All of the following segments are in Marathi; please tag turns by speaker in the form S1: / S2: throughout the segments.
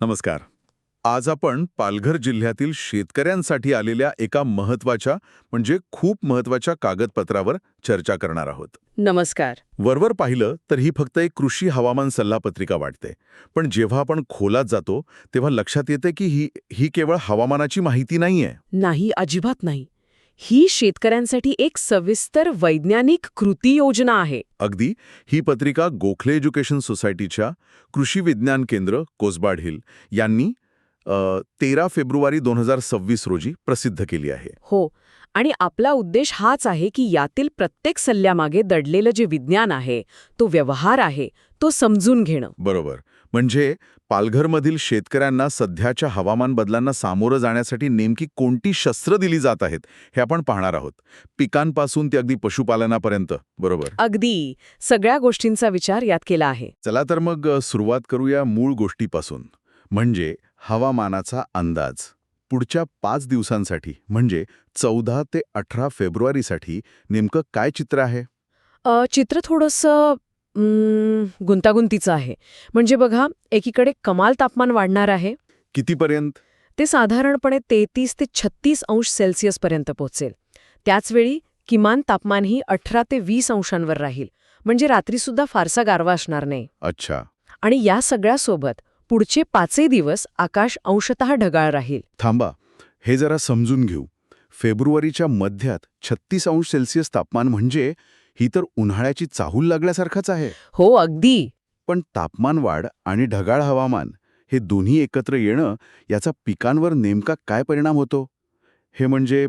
S1: नमस्कार. आज आपण पालघर जिल्ह्यातील शेतकऱ्यांसाठी आलेल्या एका महत्त्वाच्या म्हणजे खूप महत्त्वाच्या कागदपत्रावर चर्चा करणार आहोत.
S2: नमस्कार.
S1: वरवर पाहिलं तर ही फक्त एक कृषी हवामान सल्लापत्रिका वाटते. पण जेव्हा आपण खोलात जातो तेव्हा लक्षात येते की ही ही केवळ हवामानाची माहिती नाहीये.
S2: नाही अजिबात नाही. ही शेतकऱ्यांसाठी एक सविस्तर वैज्ञानिक कृती योजना आहे.
S1: अगदी ही पत्रिका गोखले एज्युकेशन सोसायटीच्या कृषी विज्ञान केंद्र कोसबाड हिल यांनी तेरा फेब्रुवारी दोन हजार सव्वीस रोजी प्रसिद्ध केली आहे.
S2: हो आणि आपला उद्देश हाच आहे की यातील प्रत्येक सल्ल्यामागे दडलेलं जे विज्ञान आहे तो व्यवहार आहे तो समजून घेणं.
S1: बरोबर. म्हणजे पालघरमधील शेतकऱ्यांना सध्याच्या हवामान बदलांना सामोरं जाण्यासाठी नेमकी कोणती शस्त्र दिली जात आहेत हे आपण पाहणार आहोत. पिकांपासून ते अगदी पशुपालनापर्यंत. बरोबर.
S2: अगदी. सगळ्या गोष्टींचा विचार यात केला आहे.
S1: चला तर मग सुरुवात करूया मूळ गोष्टीपासून. म्हणजे हवामानाचा अंदाज. पुढच्या पाच दिवसांसाठी म्हणजे चौदा ते अठरा फेब्रुवारीसाठी नेमकं काय चित्र आहे?
S2: चित्र थोडंसं गुंतागुंतीचं आहे. म्हणजे बघा एकीकडे कमाल तापमान वाढणार आहे.
S1: कितीपर्यंत?
S2: ते साधारणपणे तेहतीस ते छत्तीस अंश सेल्सिअसपर्यंत पोहोचेल. त्याचवेळी किमान तापमानही अठरा ते वीस अंशांवर राहील. म्हणजे रात्रीसुद्धा फारसा गारवा असणार नाही.
S1: अच्छा.
S2: आणि या सगळ्यासोबत पुढचे पाचही दिवस आकाश अंशतः ढगाळ राहील.
S1: थांबा हे जरा समजून घेऊ. फेब्रुवारीच्या मध्यात छत्तीस अंश सेल्सिअस तापमान म्हणजे ही तर उन्हाळ्याची चाहूल लागल्यासारखंच आहे.
S2: हो अगदी.
S1: पण तापमान वाढ आणि ढगाळ हवामान हे दोन्ही एकत्र येणं याचा पिकांवर नेमका काय परिणाम होतो? हे म्हणजे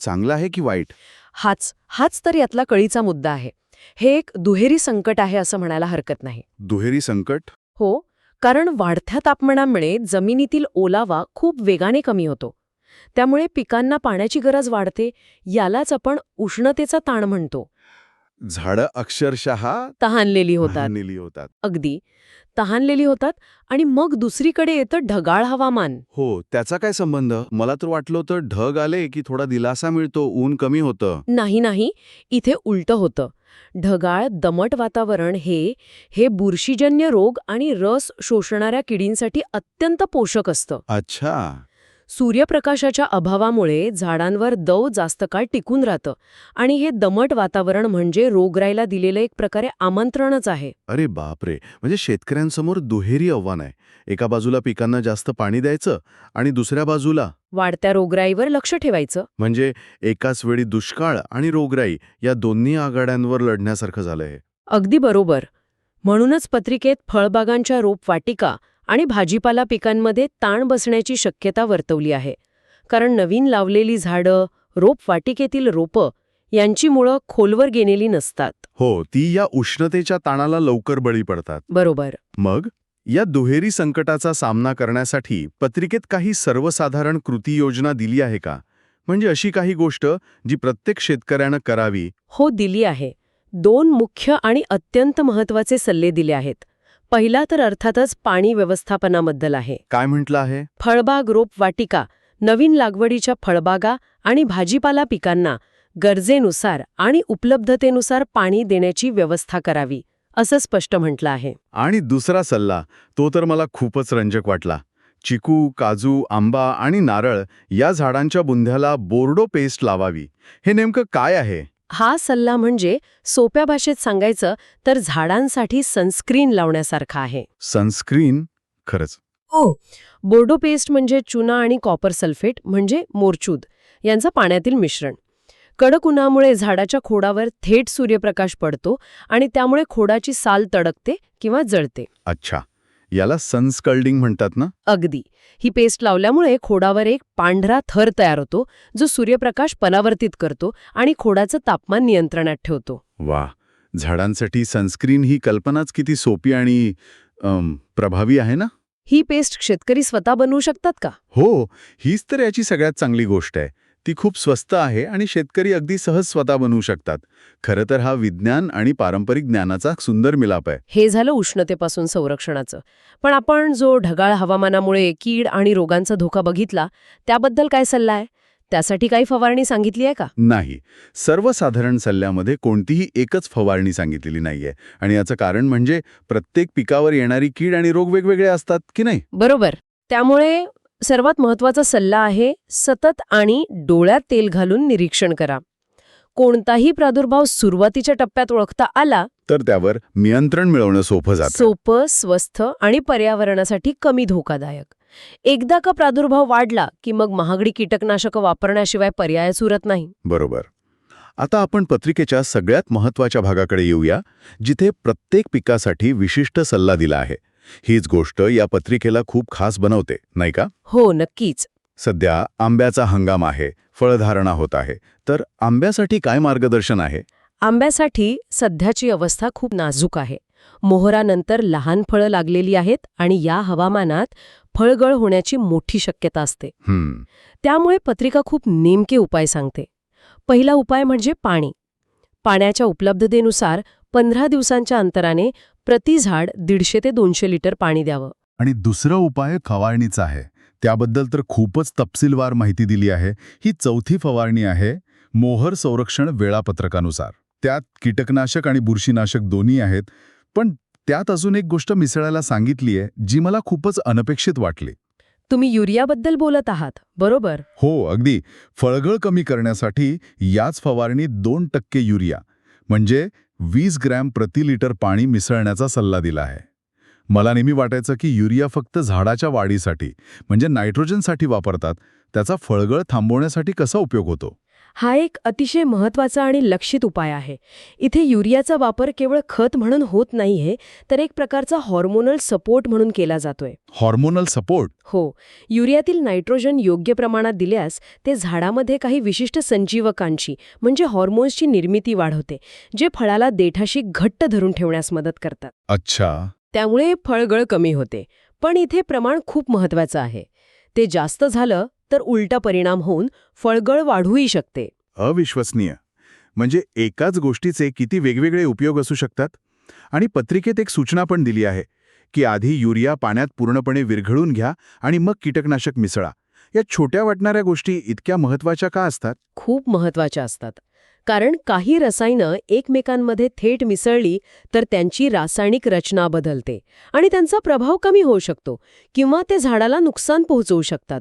S1: चांगलं आहे की वाईट?
S2: हाच हाच तर यातला कळीचा मुद्दा आहे. हे एक दुहेरी संकट आहे असं म्हणायला हरकत नाही.
S1: दुहेरी संकट?
S2: हो कारण वाढत्या तापमानामुळे जमिनीतील ओलावा खूप वेगाने कमी होतो. त्यामुळे पिकांना पाण्याची गरज वाढते यालाच आपण उष्णतेचा ताण म्हणतो.
S1: झाडं अक्षरशः
S2: तहानलेली होतात.
S1: होतात.
S2: अगदी. तहानलेली होतात आणि मग दुसरीकडे येतं ढगाळ हवामान.
S1: हो त्याचा काय संबंध? मला तर वाटलं होतं ढग आले की थोडा दिलासा मिळतो ऊन कमी होतं.
S2: नाही नाही. इथे उलटं होतं. ढगाळ दमट वातावरण हे हे बुरशीजन्य रोग आणि रस शोषणाऱ्या किडींसाठी अत्यंत पोषक असतं.
S1: अच्छा.
S2: सूर्यप्रकाशाच्या अभावामुळे झाडांवर दव जास्त काळ टिकून राहतं आणि हे दमट वातावरण म्हणजे रोगराईला दिलेलं एक प्रकारे आमंत्रणच आहे.
S1: अरे बापरे! म्हणजे शेतकऱ्यांसमोर दुहेरी आव्हान आहे. एका बाजूला पिकांना जास्त पाणी द्यायचं आणि दुसऱ्या बाजूला
S2: वाढत्या रोगराईवर लक्ष ठेवायचं.
S1: म्हणजे एकाच वेळी दुष्काळ आणि रोगराई या दोन्ही आघाड्यांवर लढण्यासारखं झालंय.
S2: अगदी बरोबर. म्हणूनच पत्रिकेत फळबागांच्या रोपवाटिका आणि भाजीपाला पिकांमध्ये ताण बसण्याची शक्यता वर्तवली आहे. कारण नवीन लावलेली झाडं रोपवाटिकेतील रोपं यांची मुळं खोलवर गेलेली नसतात.
S1: हो ती या उष्णतेच्या ताणाला लवकर बळी पडतात.
S2: बरोबर.
S1: मग या दुहेरी संकटाचा सामना करण्यासाठी पत्रिकेत काही सर्वसाधारण कृती योजना दिली आहे का? म्हणजे अशी काही गोष्ट जी प्रत्येक शेतकऱ्यानं करावी.
S2: हो दिली आहे. दोन मुख्य आणि अत्यंत महत्त्वाचे सल्ले दिले आहेत. पहिला तर अर्थातच पाणी व्यवस्थापनाबद्दल आहे.
S1: काय म्हटलं आहे?
S2: फळबाग रोप वाटिका नवीन लागवडीच्या फळबागा आणि भाजीपाला पिकांना गरजेनुसार आणि उपलब्धतेनुसार पाणी देण्याची व्यवस्था करावी असं स्पष्ट म्हटलं आहे.
S1: आणि दुसरा सल्ला तो तर मला खूपच रंजक वाटला. चिकू काजू आंबा आणि नारळ या झाडांच्या बुंध्याला बोर्डो पेस्ट लावावी. हे नेमकं काय आहे?
S2: हा सल्ला म्हणजे सोप्या भाषेत सांगायचं तर झाडांसाठी सनस्क्रीन लावण्यासारखा आहे.
S1: सनस्क्रीन? खरंच.
S2: हो. बोर्डो पेस्ट म्हणजे चुना आणि कॉपर सल्फेट म्हणजे मोरचूद यांचं पाण्यातील मिश्रण. कडक उन्हामुळे झाडाच्या खोडावर थेट सूर्यप्रकाश पडतो आणि त्यामुळे खोडाची साल तडकते किंवा जळते.
S1: अच्छा. याला सनस्कल्डिंग म्हणतात ना?
S2: अगदी. ही पेस्ट लावल्यामुळे खोडावर एक पांढरा थर तयार होतो जो सूर्यप्रकाश परावर्तित करतो आणि खोडाचं तापमान नियंत्रणात ठेवतो.
S1: वा झाडांसाठी सनस्क्रीन ही कल्पनाच किती सोपी आणि प्रभावी आहे ना?
S2: ही पेस्ट शेतकरी स्वतः बनवू शकतात का?
S1: हो हीच तर याची सगळ्यात चांगली गोष्ट आहे. ती खूप स्वस्त आहे आणि शेतकरी अगदी सहज स्वतः बनवू शकतात. खरं तर हा विज्ञान आणि पारंपरिक ज्ञानाचा सुंदर मिलाप आहे.
S2: हे झालं उष्णतेपासून संरक्षणाचं. पण आपण जो ढगाळ हवामानामुळे कीड आणि रोगांचा धोका बघितला त्याबद्दल काय सल्ला आहे? त्यासाठी काही फवारणी सांगितली आहे का?
S1: नाही. सर्वसाधारण सल्ल्यामध्ये कोणतीही एकच फवारणी सांगितलेली नाहीये. आणि याचं कारण म्हणजे प्रत्येक पिकावर येणारी कीड आणि रोग वेगवेगळे असतात की नाही?
S2: बरोबर. त्यामुळे सर्वात महत्त्वाचा सल्ला आहे सतत आणि डोळ्यात तेल घालून निरीक्षण करा. कोणताही प्रादुर्भाव सुरुवातीच्या टप्प्यात ओळखता आला
S1: तर त्यावर नियंत्रण मिळवणं सोपं जातं.
S2: सोपं स्वस्थ आणि पर्यावरणासाठी कमी धोकादायक. एकदा का प्रादुर्भाव वाढला की मग महागडी कीटकनाशकं वापरण्याशिवाय पर्यायच उरत नाही.
S1: बरोबर. आता आपण पत्रिकेच्या सगळ्यात महत्त्वाच्या भागाकडे येऊया जिथे प्रत्येक पिकासाठी विशिष्ट सल्ला दिला आहे. हीच गोष्ट या पत्रिकेला खूप खास बनवते नाही का?
S2: हो नक्कीच.
S1: सध्या आंब्याचा हंगाम आहे फळधारणा होत आहे तर आंब्यासाठी काय मार्गदर्शन आहे?
S2: आंब्यासाठी सध्याची अवस्था खूप नाजूक आहे. मोहरानंतर लहान फळं लागलेली आहेत आणि या हवामानात फळगळ होण्याची मोठी शक्यता असते. त्यामुळे पत्रिका खूप नेमके उपाय सांगते. पहिला उपाय म्हणजे पाणी. पाण्याच्या उपलब्धतेनुसार पंधरा दिवसांच्या अंतराने प्रति झाड दीडशे ते दोनशे लिटर पाणी द्यावं.
S1: आणि दुसरा उपाय फवारणीचा आहे. त्याबद्दल तर खूपच तपशीलवार माहिती दिली आहे. ही चौथी फवारणी आहे मोहर संरक्षण वेळापत्रकानुसार. त्यात कीटकनाशक आणि बुरशीनाशक दोन्ही आहेत पण त्यात अजून एक गोष्ट मिसळायला सांगितली आहे जी मला खूपच अनपेक्षित वाटली.
S2: तुम्ही युरियाबद्दल बोलत आहात बरोबर?
S1: हो अगदी. फळगळ कमी करण्यासाठी याच फवारणीत दोन टक्के युरिया. म्हणजे वीस ग्रॅम प्रति लिटर पाणी मिसळण्याचा सल्ला दिला आहे. मला नेहमी वाटायचं की युरिया फक्त झाडाच्या वाढीसाठी म्हणजे नायट्रोजनसाठी वापरतात त्याचा फळगळ थांबवण्यासाठी कसा उपयोग होतो?
S2: हा एक अतिशय महत्त्वाचा आणि लक्षित उपाय आहे. इथे युरियाचा वापर केवळ खत म्हणून होत नाहीये तर एक प्रकारचा हॉर्मोनल सपोर्ट म्हणून केला जातोय.
S1: हॉर्मोनल सपोर्ट
S2: हो. युरियातील नायट्रोजन योग्य प्रमाणात दिल्यास ते झाडामध्ये काही विशिष्ट संजीवकांची म्हणजे हॉर्मोन्सची निर्मिती वाढवते जे फळाला देठाशी घट्ट धरून ठेवण्यास मदत करतात.
S1: अच्छा.
S2: त्यामुळे फळगळ कमी होते पण इथे प्रमाण खूप महत्वाचं आहे. ते जास्त झालं तर उलटा परिणाम होऊन फळगळ वाढूही शकते.
S1: अविश्वसनीय. म्हणजे एकाच गोष्टीचे किती वेगवेगळे उपयोग असू शकतात? आणि पत्रिकेत एक सूचना पण दिली आहे की आधी युरिया पाण्यात पूर्णपणे विरघळून घ्या आणि मग कीटकनाशक मिसळा. या छोट्या वाटणाऱ्या गोष्टी इतक्या महत्त्वाच्या का असतात?
S2: खूप महत्त्वाच्या असतात. कारण काही रसायनं एकमेकांमध्ये थेट मिसळली तर त्यांची रासायनिक रचना बदलते आणि त्यांचा प्रभाव कमी होऊ शकतो किंवा ते झाडाला नुकसान पोहोचवू शकतात.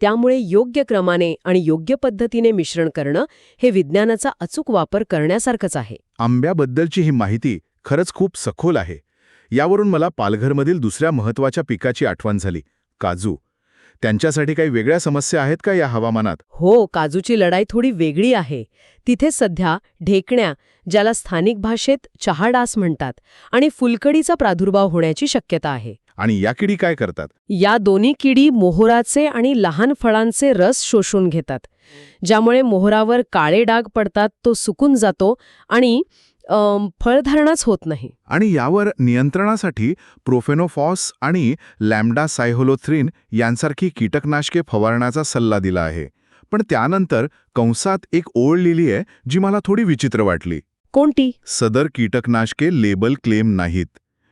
S2: त्यामुळे योग्य क्रमाने आणि योग्य पद्धतीने मिश्रण करणं हे विज्ञानाचा अचूक वापर करण्यासारखंच आहे.
S1: आंब्याबद्दलची ही माहिती खरंच खूप सखोल आहे. यावरून मला पालघरमधील दुसऱ्या महत्त्वाच्या पिकाची आठवण झाली. काजू त्यांच्यासाठी काही वेगळ्या समस्या आहेत का या हवामानात?
S2: हो काजूची लढाई थोडी वेगळी आहे. तिथे सध्या ढेकण्या ज्याला स्थानिक भाषेत चहाडास म्हणतात आणि फुलकडीचा प्रादुर्भाव होण्याची शक्यता आहे.
S1: आणि या किडी काय करतात?
S2: या दोन्ही किडी मोहराचे आणि लहान फळांचे रस शोषून घेतात. ज्यामुळे मोहरावर काळे डाग पडतात तो सुकून जातो आणि फळधारणाच होत नाही.
S1: आणि यावर नियंत्रणासाठी प्रोफेनोफॉस आणि लॅम्डा सायहोलोथ्रिन यांसारखी कीटकनाशके फवारण्याचा सल्ला दिला आहे. पण त्यानंतर कंसात एक ओळ लिहिली आहे जी मला थोडी विचित्र वाटली.
S2: कोणती?
S1: सदर कीटकनाशके लेबल क्लेम नाहीत.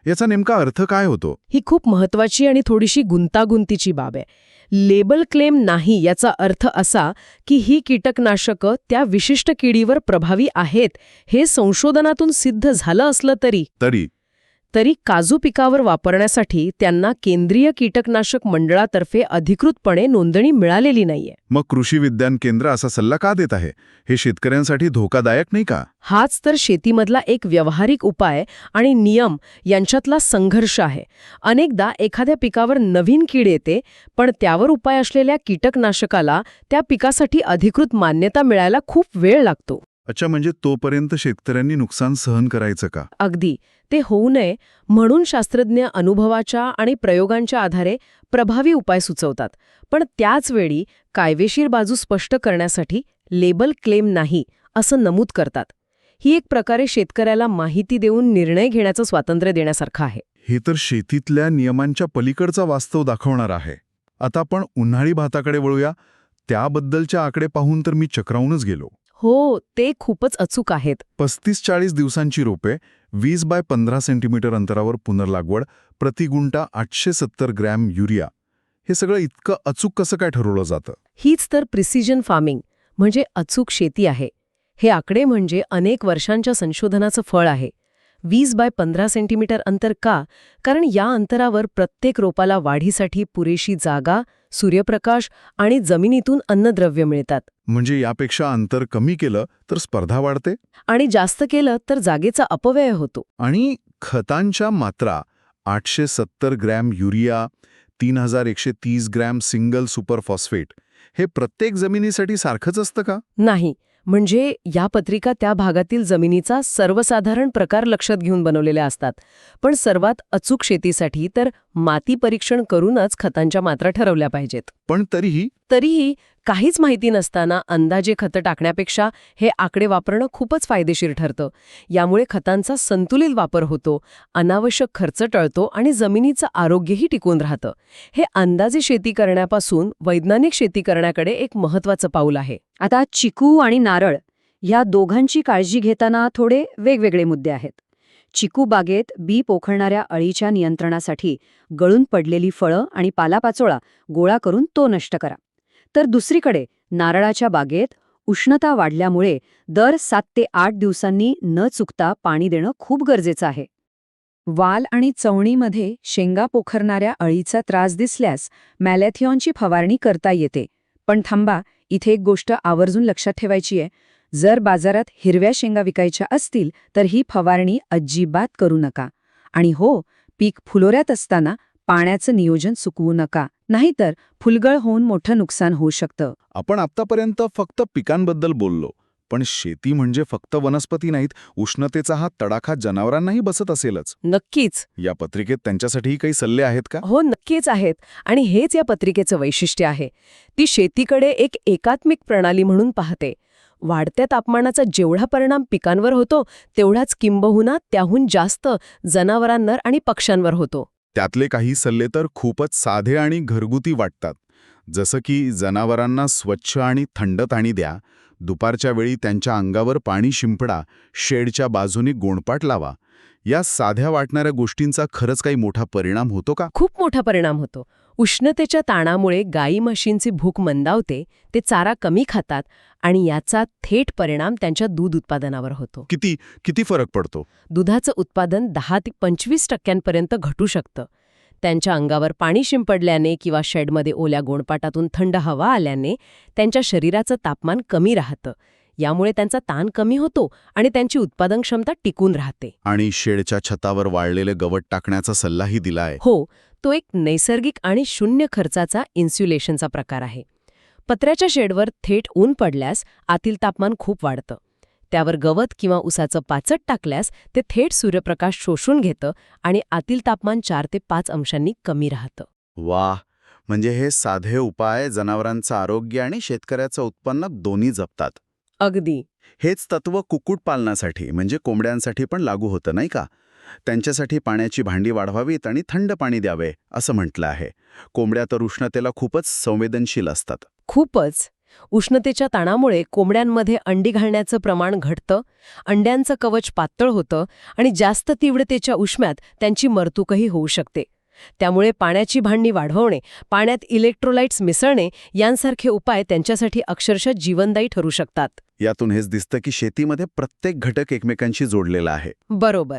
S1: याचा नेमका अर्थ काय होतो?
S2: ही खूप महत्वाची आणि थोडीशी गुंतागुंतीची बाब आहे. लेबल क्लेम नाही याचा अर्थ असा की ही कीटकनाशकं त्या विशिष्ट किडीवर प्रभावी आहेत हे संशोधनातून सिद्ध झालं असलं तरी.
S1: तरी
S2: तरी काजू पिकावर वापरण्यासाठी त्यांना केंद्रीय कीटकनाशक मंडळातर्फे अधिकृतपणे नोंदणी मिळालेली नाहीये.
S1: मग कृषी विज्ञान केंद्र असा सल्ला का देत आहे? हे शेतकऱ्यांसाठी धोकादायक नाही का?
S2: हाच तर शेतीमधला एक व्यावहारिक उपाय आणि नियम यांच्यातला संघर्ष आहे. अनेकदा एखाद्या पिकावर नवीन कीड येते पण त्यावर उपाय असलेल्या कीटकनाशकाला त्या पिकासाठी अधिकृत मान्यता मिळायला खूप वेळ लागतो.
S1: अच्छा म्हणजे तोपर्यंत शेतकऱ्यांनी नुकसान सहन करायचं का?
S2: अगदी. ते होऊ नये म्हणून शास्त्रज्ञ अनुभवाच्या आणि प्रयोगांच्या आधारे प्रभावी उपाय सुचवतात. पण त्याच वेळी कायदेशीर बाजू स्पष्ट करण्यासाठी लेबल क्लेम नाही असं नमूद करतात. ही एक प्रकारे शेतकऱ्याला माहिती देऊन निर्णय घेण्याचं स्वातंत्र्य देण्यासारखं आहे.
S1: हे तर शेतीतल्या नियमांच्या पलीकडचा वास्तव दाखवणार आहे. आता आपण उन्हाळी भाताकडे वळूया. त्याबद्दलच्या आकडे पाहून तर मी चक्रावूनच गेलो.
S2: हो ते खूपच अचूक आहेत.
S1: पस्तीस चाळीस दिवसांची रोपे वीस बाय पंधरा सेंटीमीटर अंतरावर पुनर्लागवड प्रतिगुंटा आठशे सत्तर ग्रॅम युरिया. हे सगळं इतकं अचूक कसं काय ठरवलं जातं?
S2: हीच तर प्रिसिजन फार्मिंग म्हणजे अचूक शेती आहे. हे आकडे म्हणजे अनेक वर्षांच्या संशोधनाचं फळ आहे. वीस बाय पंधरा सेंटीमीटर अंतर का? कारण या अंतरावर प्रत्येक रोपाला वाढीसाठी पुरेशी जागा सूर्यप्रकाश आणि जमिनीतून अन्नद्रव्य मिळतात.
S1: म्हणजे यापेक्षा अंतर कमी केलं तर स्पर्धा वाढते?
S2: आणि जास्त केलं तर जागेचा अपव्यय होतो.
S1: आणि खतांच्या मात्रा आठशे सत्तर ग्रॅम युरिया तीन हजार एकशे तीस ग्रॅम सिंगल सुपर फॉस्फेट हे प्रत्येक जमिनीसाठी सारखंच असतं का?
S2: नाही म्हणजे या पत्रिका त्या भागातील जमिनीचा सर्वसाधारण प्रकार लक्षात घेऊन बनवलेल्या असतात. पण सर्वात अचूक शेतीसाठी तर माती परीक्षण करूनच खतांच्या मात्रा ठरवल्या पाहिजेत.
S1: पण तरीही
S2: तरीही काहीच माहिती नसताना अंदाजे खतं टाकण्यापेक्षा हे आकडे वापरणं खूपच फायदेशीर ठरतं. यामुळे खतांचा संतुलित वापर होतो अनावश्यक खर्च टळतो आणि जमिनीचं आरोग्यही टिकून राहतं. हे अंदाजे शेती करण्यापासून वैज्ञानिक शेती करण्याकडे एक महत्वाचं पाऊल आहे.
S3: आता चिकू आणि नारळ ह्या दोघांची काळजी घेताना थोडे वेगवेगळे मुद्दे आहेत. चिकू बागेत बी पोखरणाऱ्या अळीच्या नियंत्रणासाठी गळून पडलेली फळं आणि पालापाचोळा गोळा करून तो नष्ट करा. तर दुसरीकडे नारळाच्या बागेत उष्णता वाढल्यामुळे दर सात ते आठ दिवसांनी न चुकता पाणी देणं खूप गरजेचं आहे. वाल आणि चवणीमध्ये शेंगा पोखरणाऱ्या अळीचा त्रास दिसल्यास मॅलॅथियॉनची फवारणी करता येते. पण थांबा इथे एक गोष्ट आवर्जून लक्षात ठेवायची आहे. जर बाजारात हिरव्या शेंगा विकायच्या असतील तर ही फवारणी अजिबात करू नका. आणि हो पीक फुलोऱ्यात असताना पाण्याचं नियोजन चुकवू नका नाहीतर फुलगळ होऊन मोठं नुकसान होऊ शकतं.
S1: आपण आत्तापर्यंत फक्त पिकांबद्दल बोललो पण शेती म्हणजे फक्त वनस्पती नाहीत उष्णतेचा हा तडाखा जनावरांनाही बसत असेलच.
S2: नक्कीच.
S1: या पत्रिकेत त्यांच्यासाठीही काही सल्ले आहेत का?
S2: हो नक्कीच आहेत. आणि हेच या पत्रिकेचं वैशिष्ट्य आहे. ती शेतीकडे एक एकात्मिक प्रणाली म्हणून पाहते. वाढत्या तापमानाचा जेवढा परिणाम पिकांवर होतो तेवढाच किंबहुना त्याहून जास्त जनावरांवर आणि पक्ष्यांवर होतो.
S1: त्यातले काही सल्ले तर खूपच साधे आणि घरगुती वाटतात. जसं की जनावरांना स्वच्छ आणि थंड पाणी द्या दुपारच्या वेळी त्यांच्या अंगावर पाणी शिंपडा शेडच्या बाजूने गोणपाट लावा. या साध्या वाटणाऱ्या गोष्टींचा खरंच काही मोठा परिणाम होतो का?
S2: खूप मोठा परिणाम होतो. उष्णतेच्या ताणामुळे गाई म्हशींची भूक मंदावते ते चारा कमी खातात आणि याचा थेट परिणाम त्यांच्या दूध उत्पादनावर होतो.
S1: किती किती फरक पडतो?
S2: दुधाचं उत्पादन दहा ते पंचवीस टक्क्यांपर्यंत घटू शकतं. त्यांच्या अंगावर पाणी शिंपडल्याने किंवा शेडमध्ये ओल्या गोणपाटातून थंड हवा आल्याने त्यांच्या शरीराचं तापमान कमी राहतं. यामुळे त्यांचा ताण कमी होतो आणि त्यांची उत्पादन क्षमता टिकून राहते.
S1: आणि शेडच्या छतावर वाळलेले गवत टाकण्याचा सल्लाही दिलाय.
S2: हो तो एक नैसर्गिक आणि शून्य खर्चाचा इन्स्युलेशनचा प्रकार आहे. पत्र्याच्या शेडवर थेट ऊन पडल्यास आतील तापमान खूप वाढतं. त्यावर गवत किंवा उसाचं पाचट टाकल्यास ते थेट सूर्यप्रकाश शोषून घेतं आणि आतील तापमान चार ते पाच अंशांनी कमी राहतं.
S1: वा म्हणजे हे साधे उपाय जनावरांचं आरोग्य आणि शेतकऱ्याचं उत्पन्न दोन्ही जपतात.
S2: अगदी.
S1: हेच तत्व कुक्कुटपालनासाठी म्हणजे कोंबड्यांसाठी पण लागू होतं नाही का? त्यांच्यासाठी पाण्याची भांडी वाढवावीत आणि थंड पाणी द्यावे असं म्हटलं आहे. कोंबड्या तर उष्णतेला खूपच संवेदनशील असतात.
S2: खूपच. उष्णतेच्या ताणामुळे कोंबड्यांमध्ये अंडी घालण्याचं प्रमाण घटतं अंड्यांचं कवच पातळ होतं आणि जास्त तीव्रतेच्या उष्म्यात त्यांची मरतूकही होऊ शकते. त्यामुळे पाण्याची भांडी वाढवणे पाण्यात इलेक्ट्रोलाइट्स मिसळणे यांसारखे उपाय त्यांच्यासाठी अक्षरशः जीवनदायी ठरू शकतात.
S1: यातून हेच दिसतं की शेतीमध्ये प्रत्येक घटक एकमेकांशी जोडलेला आहे.
S2: बरोबर.